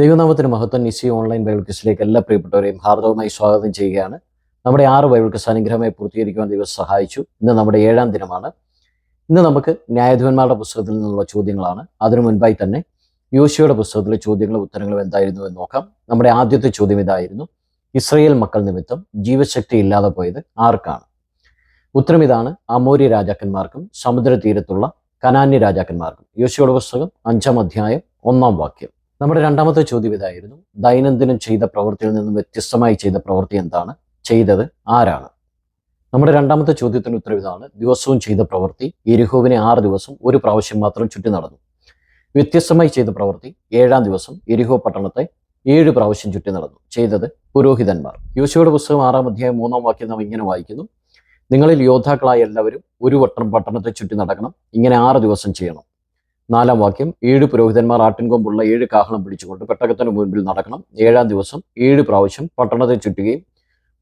ദൈവനാമത്തിന് മഹത്വം നിസി online Bible ക്വിസിലേക്ക് എല്ലാ പ്രിയപ്പെട്ടവരെയും ഹാർദവമായി സ്വാഗതം ചെയ്യുകയാണ്. നമ്മുടെ ആറ് ബൈബിൾ ക്വിസ് അനുഗ്രഹമായി പൂർത്തീകരിക്കുവാൻ ദൈവം സഹായിച്ചു. ഇന്ന് നമ്മുടെ ഏഴാം ദിനമാണ്. ഇന്ന് നമുക്ക് ന്യായാധിപന്മാരുടെ പുസ്തകത്തിൽ നിന്നുള്ള ചോദ്യങ്ങളാണ്. അതിനു മുൻപായി തന്നെ യോശിയുടെ പുസ്തകത്തിലെ ചോദ്യങ്ങളും ഉത്തരങ്ങളും എന്തായിരുന്നു എന്ന് നോക്കാം. നമ്മുടെ ആദ്യത്തെ ചോദ്യം ഇതായിരുന്നു. ഇസ്രയേൽ മക്കൾ നിമിത്തം ജീവശക്തി ഇല്ലാതെ പോയത് ആർക്കാണ്? ഉത്തരം ഇതാണ് അമൂര്യ രാജാക്കന്മാർക്കും സമുദ്രതീരത്തുള്ള കനാന്യ രാജാക്കന്മാർക്കും. യോശിയുടെ പുസ്തകം അഞ്ചാം അധ്യായം ഒന്നാം വാക്യം. നമ്മുടെ രണ്ടാമത്തെ ചോദ്യം ഇതായിരുന്നു. ദൈനംദിനം ചെയ്ത പ്രവൃത്തിയിൽ നിന്നും വ്യത്യസ്തമായി ചെയ്ത പ്രവൃത്തി എന്താണ്? ചെയ്തത് ആരാണ്? നമ്മുടെ രണ്ടാമത്തെ ചോദ്യത്തിന് ഉത്തരം ഇതാണ്. ദിവസവും ചെയ്ത പ്രവൃത്തി എരിഹോവിനെ ആറ് ദിവസം ഒരു പ്രാവശ്യം മാത്രം ചുറ്റി നടന്നു. വ്യത്യസ്തമായി ചെയ്ത പ്രവൃത്തി ഏഴാം ദിവസം എരിഹോ പട്ടണത്തെ ഏഴ് പ്രാവശ്യം ചുറ്റി നടന്നു. ചെയ്തത് പുരോഹിതന്മാർ. യോശുവയുടെ പുസ്തകം ആറാം അധ്യായം മൂന്നാം വാക്യം നാം ഇങ്ങനെ വായിക്കുന്നു. നിങ്ങളിൽ യോദ്ധാക്കളായ എല്ലാവരും ഒരു വട്ടം പട്ടണത്തെ ചുറ്റി നടക്കണം. ഇങ്ങനെ ആറ് ദിവസം ചെയ്യണം. നാലാം വാക്യം ഏഴ് പുരോഹിതന്മാർ ആട്ടിൻകൊമ്പുള്ള ഏഴ് കാഹളം പിടിച്ചുകൊണ്ട് പെട്ടകത്തിന് മുൻപിൽ നടക്കണം. ഏഴാം ദിവസം ഏഴ് പ്രാവശ്യം പട്ടണത്തെ ചുറ്റുകയും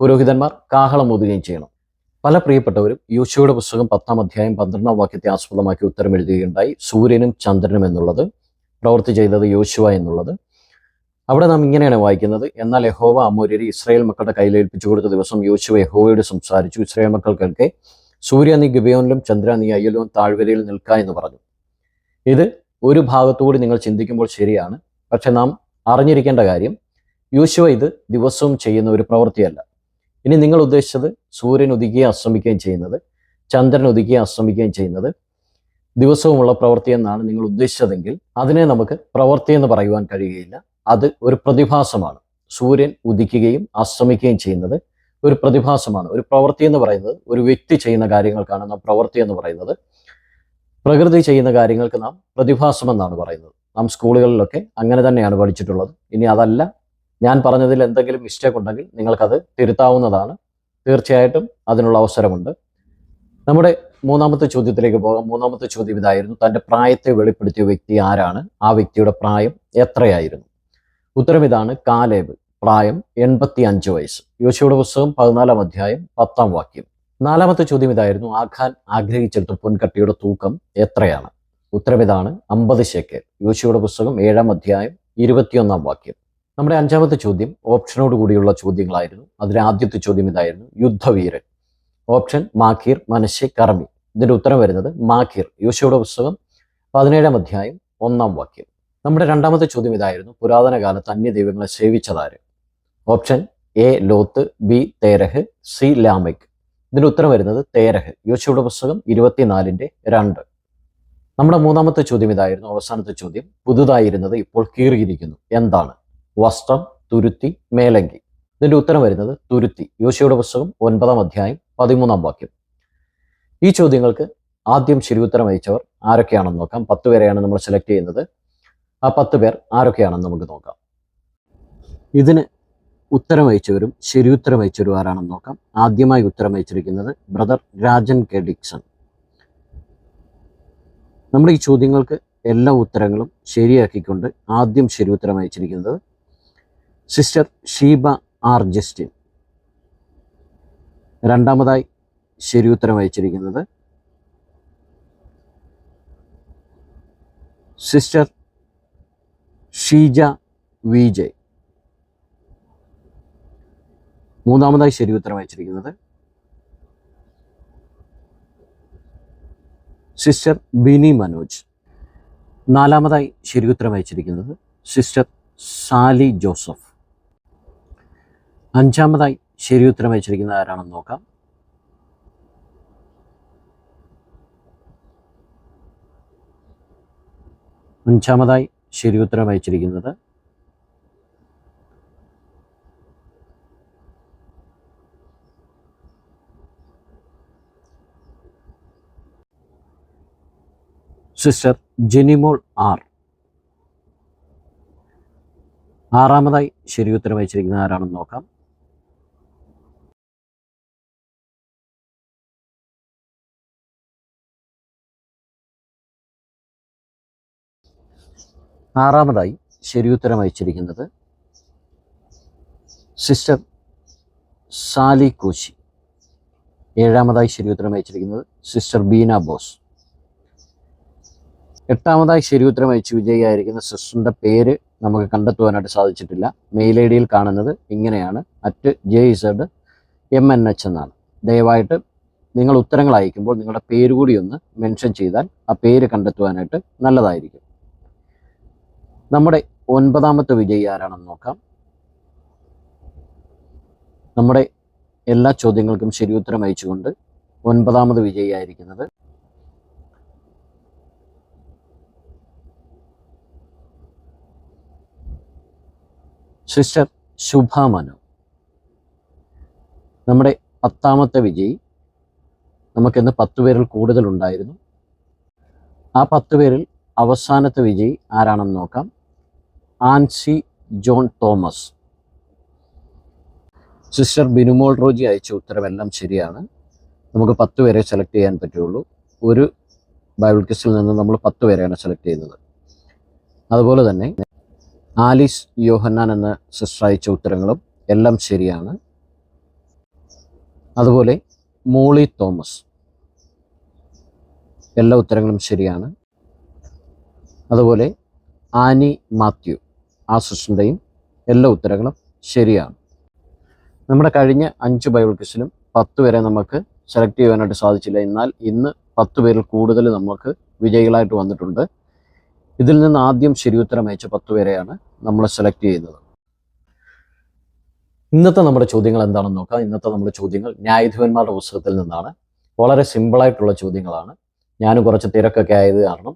പുരോഹിതന്മാർ കാഹളം ഊതുകയും ചെയ്യണം. പല പ്രിയപ്പെട്ടവരും യോശുവയുടെ പുസ്തകം പത്താം അധ്യായം പന്ത്രണ്ടാം വാക്യത്തെ ആസ്പദമാക്കി ഉത്തരം എഴുതുകയുണ്ടായി സൂര്യനും ചന്ദ്രനും എന്നുള്ളത് പ്രവൃത്തി ചെയ്തത് യോശുവ എന്നുള്ളത്. അവിടെ നാം ഇങ്ങനെയാണ് വായിക്കുന്നത് എന്നാൽ യഹോവ അമൂര്യരെ ഇസ്രായേൽ മക്കളുടെ കയ്യിൽ ഏൽപ്പിച്ചു കൊടുത്ത ദിവസം യോശുവ യഹോവയോട് സംസാരിച്ചു. ഇസ്രായേൽ മക്കൾ കേൾക്കെ സൂര്യ നീ ഗിബയോനിലും ചന്ദ്ര നീ അയ്യലും താഴ്വരയിൽ നിൽക്ക എന്ന് പറഞ്ഞു. ഇത് ഒരു ഭാഗത്തുകൂടി നിങ്ങൾ ചിന്തിക്കുമ്പോൾ ശരിയാണ്. പക്ഷെ നാം അറിഞ്ഞിരിക്കേണ്ട കാര്യം യൂശുവ ഇത് ദിവസവും ചെയ്യുന്ന ഒരു പ്രവൃത്തിയല്ല. ഇനി നിങ്ങൾ ഉദ്ദേശിച്ചത് സൂര്യൻ ഉദിക്കുകയും അസ്തമിക്കുകയും ചെയ്യുന്നത് ചന്ദ്രൻ ഉദിക്കുകയും അസ്തമിക്കുകയും ചെയ്യുന്നത് ദിവസവുമുള്ള പ്രവൃത്തി എന്നാണ് നിങ്ങൾ ഉദ്ദേശിച്ചതെങ്കിൽ അതിനെ നമുക്ക് പ്രവൃത്തി എന്ന് പറയുവാൻ കഴിയുകയില്ല. അത് ഒരു പ്രതിഭാസമാണ്. സൂര്യൻ ഉദിക്കുകയും അസ്തമിക്കുകയും ചെയ്യുന്നത് ഒരു പ്രതിഭാസമാണ്. ഒരു പ്രവൃത്തി എന്ന് പറയുന്നത് ഒരു വ്യക്തി ചെയ്യുന്ന കാര്യങ്ങൾക്കാണ് നാം പ്രവൃത്തി എന്ന് പറയുന്നത്. പ്രകൃതി ചെയ്യുന്ന കാര്യങ്ങൾക്ക് നാം പ്രതിഭാസം എന്നാണ് പറയുന്നത്. നാം സ്കൂളുകളിലൊക്കെ അങ്ങനെ തന്നെയാണ് പഠിച്ചിട്ടുള്ളത്. ഇനി അതല്ല ഞാൻ പറഞ്ഞതിൽ എന്തെങ്കിലും മിസ്റ്റേക്ക് ഉണ്ടെങ്കിൽ നിങ്ങൾക്കത് തിരുത്താവുന്നതാണ്. തീർച്ചയായിട്ടും അതിനുള്ള അവസരമുണ്ട്. നമ്മുടെ മൂന്നാമത്തെ ചോദ്യത്തിലേക്ക് പോകാം. മൂന്നാമത്തെ ചോദ്യം ഇതായിരുന്നു തന്റെ പ്രായത്തെ വെളിപ്പെടുത്തിയ വ്യക്തി ആരാണ്? ആ വ്യക്തിയുടെ പ്രായം എത്രയായിരുന്നു? ഉത്തരം ഇതാണ് കാലേബ്. പ്രായം എൺപത്തി അഞ്ച് വയസ്സ്. യോശിയുടെ പുസ്തകം പതിനാലാം അധ്യായം പത്താം വാക്യം. നാലാമത്തെ ചോദ്യം ഇതായിരുന്നു. ആഖാൻ ആഗ്രഹിച്ചെടുത്ത പൊൻകട്ടിയുടെ തൂക്കം എത്രയാണ്? ഉത്തരം ഇതാണ് അമ്പത് ശേക്കൽ യോശിയുടെ പുസ്തകം ഏഴാം അധ്യായം ഇരുപത്തിയൊന്നാം വാക്യം. നമ്മുടെ അഞ്ചാമത്തെ ചോദ്യം ഓപ്ഷനോട് കൂടിയുള്ള ചോദ്യങ്ങളായിരുന്നു. അതിലെ ആദ്യത്തെ ചോദ്യം ഇതായിരുന്നു യുദ്ധവീരൻ. ഓപ്ഷൻ മാഖീർ മനശ്ശെ കർമ്മി ഇതിന്റെ ഉത്തരം വരുന്നത് മാഖീർ. യോശിയുടെ പുസ്തകം പതിനേഴാം അധ്യായം ഒന്നാം വാക്യം. നമ്മുടെ രണ്ടാമത്തെ ചോദ്യം ഇതായിരുന്നു പുരാതന കാലത്ത് അന്യ ദൈവങ്ങളെ സേവിച്ചതാര്? Option A Lot B Terah C ലാമയ്ക്ക് ഇതിന്റെ ഉത്തരം വരുന്നത് തേരഹ്. യോശയുടെ പുസ്തകം ഇരുപത്തിനാലിന്റെ രണ്ട്. നമ്മുടെ മൂന്നാമത്തെ ചോദ്യം ഇതായിരുന്നു. അവസാനത്തെ ചോദ്യം പുതുതായിരുന്നത് ഇപ്പോൾ കീറിയിരിക്കുന്നു. എന്താണ്? വസ്ത്രം തുരുത്തി മേലങ്കി. ഇതിന്റെ ഉത്തരം വരുന്നത് തുരുത്തി. യോശിയുടെ പുസ്തകം ഒൻപതാം അധ്യായം പതിമൂന്നാം വാക്യം. ഈ ചോദ്യങ്ങൾക്ക് ആദ്യം ശരിയുത്തരം അയച്ചവർ ആരൊക്കെയാണെന്ന് നോക്കാം. പത്ത് പേരെയാണ് നമ്മൾ സെലക്ട് ചെയ്യുന്നത്. ആ പത്ത് പേർ ആരൊക്കെയാണെന്ന് നമുക്ക് നോക്കാം. ഇതിന് ഉത്തരം അയച്ചവരും ശരിയുത്തരം അയച്ചവരും ആരാണെന്ന് നോക്കാം. ആദ്യമായി ഉത്തരം അയച്ചിരിക്കുന്നത് ബ്രദർ രാജൻ കെ ഡിക്സൺ. നമ്മുടെ ഈ ചോദ്യങ്ങൾക്ക് എല്ലാ ഉത്തരങ്ങളും ശരിയാക്കിക്കൊണ്ട് ആദ്യം ശരി ഉത്തരം അയച്ചിരിക്കുന്നത് സിസ്റ്റർ ഷീബ ആർ ജസ്റ്റിൻ. രണ്ടാമതായി ശരി ഉത്തരം അയച്ചിരിക്കുന്നത് സിസ്റ്റർ ഷീജ വി ജെ മൂന്നാമതായി ശരി ഉത്തരം അയച്ചിരിക്കുന്നത് സിസ്റ്റർ ബിനി മനോജ്. നാലാമതായി ശരി ഉത്തരം അയച്ചിരിക്കുന്നത് സിസ്റ്റർ സാലി ജോസഫ്. അഞ്ചാമതായി ശരി ഉത്തരം അയച്ചിരിക്കുന്നത് ആരാണെന്ന് നോക്കാം. അഞ്ചാമതായി ശരി ഉത്തരം അയച്ചിരിക്കുന്നത് സിസ്റ്റർ ജെനിമോൾ ആർ. ആറാമതായി ശരി ഉത്തരം അയച്ചിരിക്കുന്നത് ആരാണെന്ന് നോക്കാം. ആറാമതായി ശരി ഉത്തരം അയച്ചിരിക്കുന്നത് സിസ്റ്റർ സാലി കോശി. ഏഴാമതായി ശരി ഉത്തരം അയച്ചിരിക്കുന്നത് സിസ്റ്റർ ബീന ബോസ്. എട്ടാമതായി ശരി ഉത്തരം അയച്ചു വിജയിയായിരിക്കുന്ന സിസ്റ്ററിന്റെ പേര് നമുക്ക് കണ്ടെത്തുവാനായിട്ട് സാധിച്ചിട്ടില്ല. മെയിൽ ഐ ഡിയിൽ കാണുന്നത് ഇങ്ങനെയാണ്. At J Z M N H എന്നാണ്. ദയവായിട്ട് നിങ്ങൾ ഉത്തരങ്ങൾ അയക്കുമ്പോൾ നിങ്ങളുടെ പേര് കൂടി ഒന്ന് മെൻഷൻ ചെയ്താൽ ആ പേര് കണ്ടെത്തുവാനായിട്ട് നല്ലതായിരിക്കും. നമ്മുടെ ഒൻപതാമത്തെ വിജയി ആരാണെന്ന് നോക്കാം. നമ്മുടെ എല്ലാ ചോദ്യങ്ങൾക്കും ശരി ഉത്തരം അയച്ചുകൊണ്ട് ഒൻപതാമത് വിജയിയായിരിക്കുന്നത് സിസ്റ്റർ ശുഭ മനു. നമ്മുടെ പത്താമത്തെ വിജയി. നമുക്കിന്ന് പത്ത് പേരിൽ കൂടുതലുണ്ടായിരുന്നു. ആ പത്ത് പേരിൽ അവസാനത്തെ വിജയി ആരാണെന്ന് നോക്കാം. ആൻസി ജോൺ തോമസ്. സിസ്റ്റർ ബിനുമോൾ റോജി അയച്ച ഉത്തരമെല്ലാം ശരിയാണ്. നമുക്ക് പത്ത് പേരെ സെലക്ട് ചെയ്യാൻ പറ്റുള്ളൂ. ഒരു ബൈബിൾ ക്വിസിൽ നിന്ന് നമ്മൾ പത്ത് പേരെയാണ് സെലക്ട് ചെയ്യുന്നത്. അതുപോലെ തന്നെ ആലിസ് യോഹന്നാൻ എന്ന സിസ്റ്റർ അയച്ച ഉത്തരങ്ങളും എല്ലാം ശരിയാണ്. അതുപോലെ മോളി തോമസ്. എല്ലാ ഉത്തരങ്ങളും ശരിയാണ്. അതുപോലെ ആനി മാത്യു ആ സിസ്റ്ററിന്റെയും എല്ലാ ഉത്തരങ്ങളും ശരിയാണ്. നമ്മുടെ കഴിഞ്ഞ അഞ്ച് ബൈബിൾ ക്വിസിലും പത്ത് വരെ നമുക്ക് സെലക്ട് ചെയ്യാനായിട്ട് സാധിച്ചില്ല. എന്നാൽ ഇന്ന് പത്ത് പേരിൽ കൂടുതൽ നമുക്ക് വിജയികളായിട്ട് വന്നിട്ടുണ്ട്. ഇതിൽ നിന്ന് ആദ്യം ശരിയുത്തരം അയച്ച പത്ത് പേരെയാണ് നമ്മൾ സെലക്ട് ചെയ്യുന്നത്. ഇന്നത്തെ നമ്മുടെ ചോദ്യങ്ങൾ എന്താണെന്ന് നോക്കാം. ഇന്നത്തെ നമ്മുടെ ചോദ്യങ്ങൾ ന്യായാധിപന്മാരുടെ പുസ്തകത്തിൽ നിന്നാണ്. വളരെ സിമ്പിളായിട്ടുള്ള ചോദ്യങ്ങളാണ്. ഞാനും കുറച്ച് തിരക്കൊക്കെ ആയത് കാരണം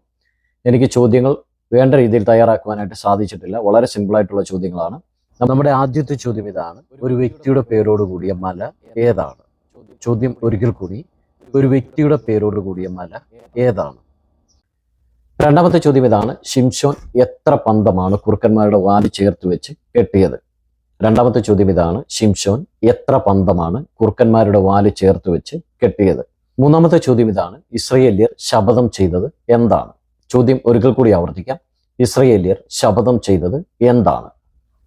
എനിക്ക് ചോദ്യങ്ങൾ വേണ്ട രീതിയിൽ തയ്യാറാക്കുവാനായിട്ട് സാധിച്ചിട്ടില്ല. വളരെ സിമ്പിളായിട്ടുള്ള ചോദ്യങ്ങളാണ്. നമ്മുടെ ആദ്യത്തെ ചോദ്യം ഇതാണ്. ഒരു വ്യക്തിയുടെ പേരോട് കൂടിയ മല ഏതാണ്? ചോദ്യം ഒരിക്കൽ കൂടി. ഒരു വ്യക്തിയുടെ പേരോട് കൂടിയ മല ഏതാണ്? രണ്ടാമത്തെ ചോദ്യം ഇതാണ് ഷിംഷോൻ എത്ര പന്തമാണ് കുറുക്കന്മാരുടെ വാതി ചേർത്ത് വെച്ച് കെട്ടിയത്? രണ്ടാമത്തെ ചോദ്യം ഇതാണ് ഷിംഷോൻ എത്ര പന്തമാണ് കുറുക്കന്മാരുടെ വാൽ ചേർത്ത് വെച്ച് കെട്ടിയത്? മൂന്നാമത്തെ ചോദ്യം ഇതാണ് ഇസ്രയേലിയർ ശപഥം ചെയ്തത് എന്താണ്? ചോദ്യം ഒരിക്കൽ കൂടി ആവർത്തിക്കാം ഇസ്രയേലിയർ ശപഥം ചെയ്തത് എന്താണ്?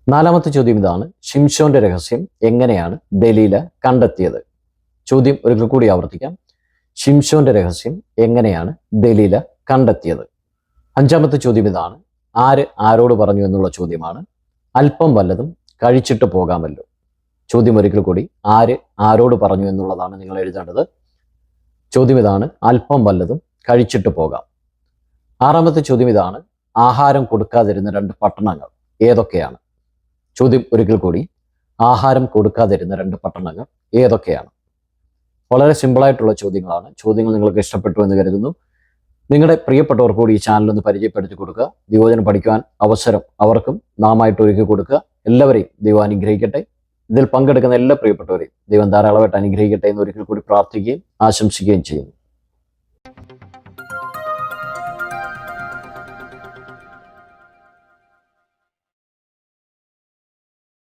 നാലാമത്തെ ചോദ്യം ഇതാണ് ഷിംഷോന്റെ രഹസ്യം എങ്ങനെയാണ് ദലീല കണ്ടെത്തിയത്? ചോദ്യം ഒരിക്കൽ കൂടി ആവർത്തിക്കാം ഷിംഷോന്റെ രഹസ്യം എങ്ങനെയാണ് ദലീല കണ്ടെത്തിയത്? അഞ്ചാമത്തെ ചോദ്യം ഇതാണ്. ആര് ആരോട് പറഞ്ഞു എന്നുള്ള ചോദ്യമാണ്. അല്പം വല്ലതും കഴിച്ചിട്ട് പോകാമല്ലോ. ചോദ്യം ഒരിക്കൽ കൂടി ആര് ആരോട് പറഞ്ഞു എന്നുള്ളതാണ് നിങ്ങൾ എഴുതേണ്ടത്. ചോദ്യം ഇതാണ് അല്പം വല്ലതും കഴിച്ചിട്ട് പോകാം. ആറാമത്തെ ചോദ്യം ഇതാണ് ആഹാരം കൊടുക്കാതിരുന്ന രണ്ട് പട്ടണങ്ങൾ ഏതൊക്കെയാണ്? ചോദ്യം ഒരിക്കൽ കൂടി ആഹാരം കൊടുക്കാതിരുന്ന രണ്ട് പട്ടണങ്ങൾ ഏതൊക്കെയാണ്? വളരെ സിമ്പിളായിട്ടുള്ള ചോദ്യങ്ങളാണ്. ചോദ്യങ്ങൾ നിങ്ങൾക്ക് ഇഷ്ടപ്പെട്ടു എന്ന് കരുതുന്നു. നിങ്ങളുടെ പ്രിയപ്പെട്ടവർക്ക് കൂടി ഈ ചാനൽ ഒന്ന് പരിചയപ്പെടുത്തി കൊടുക്കുക. ദൈവജനം പഠിക്കുവാൻ അവസരം അവർക്കും നാമായിട്ട് ഒരുക്കി കൊടുക്കുക. എല്ലാവരെയും ദൈവം അനുഗ്രഹിക്കട്ടെ. ഇതിൽ പങ്കെടുക്കുന്ന എല്ലാ പ്രിയപ്പെട്ടവരെയും ദൈവം ധാരാളമായിട്ട് അനുഗ്രഹിക്കട്ടെ എന്ന് ഒരിക്കൽ കൂടി പ്രാർത്ഥിക്കുകയും ആശംസിക്കുകയും ചെയ്യുന്നു.